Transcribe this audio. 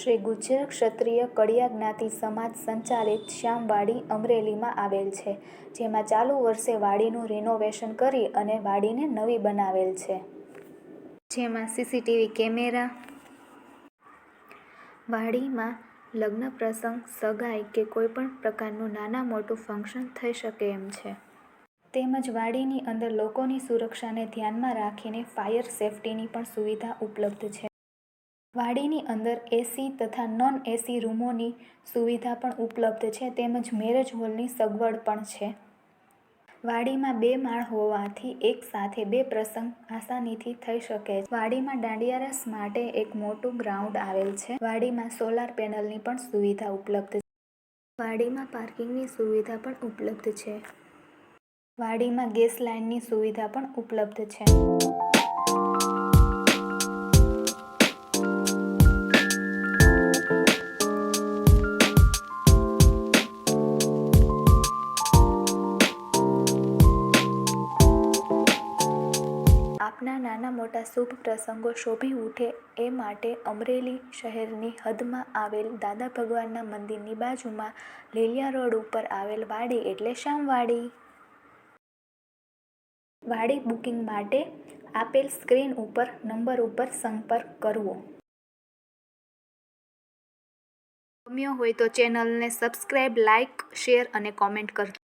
શ્રી ગુજર ક્ષત્રિય કડિયા જ્ઞાતિ સમાજ સંચાલિત શ્યામવાડી અમરેલીમાં આવેલ છે, જેમાં ચાલુ વર્ષે વાડીનું રિનોવેશન કરી અને વાડીને નવી બનાવેલ છે. જેમાં સીસીટીવી કેમેરા, વાડીમાં લગ્ન પ્રસંગ, સગાઈ કે કોઈપણ પ્રકારનું નાના મોટું ફંક્શન થઈ શકે એમ છે. તેમજ વાડીની અંદર લોકોની સુરક્ષાને ધ્યાનમાં રાખીને ફાયર સેફટીની પણ સુવિધા ઉપલબ્ધ છે. વાડીની અંદર એસી તથા નોન એસી રૂમોની સુવિધા પણ ઉપલબ્ધ છે, તેમજ મેરેજ હોલની સગવડ પણ છે. વાડીમાં બે માળ હોવાથી એક સાથે બે પ્રસંગ આસાનીથી થઈ શકે છે. વાડીમાં દાંડિયા રસ માટે એક મોટું ગ્રાઉન્ડ આવેલ છે. વાડીમાં સોલાર પેનલની પણ સુવિધા ઉપલબ્ધ છે. વાડીમાં પાર્કિંગની સુવિધા પણ ઉપલબ્ધ છે. વાડીમાં ગેસ લાઇનની સુવિધા પણ ઉપલબ્ધ છે. આપના નાના મોટા શુભ પ્રસંગો શોભી ઉઠે એ માટે અમરેલી શહેરની હદમાં આવેલ દાદા ભગવાનના મંદિરની બાજુમાં લીલિયા રોડ ઉપર આવેલ વાડી એટલે શ્યામવાડી વાડી. બુકિંગ માટે આપેલ સ્ક્રીન ઉપર નંબર ઉપર સંપર્ક કરવો. ગમ્યો હોય તો ચેનલને સબસ્ક્રાઈબ લાઈક શેર અને કોમેન્ટ કરજો.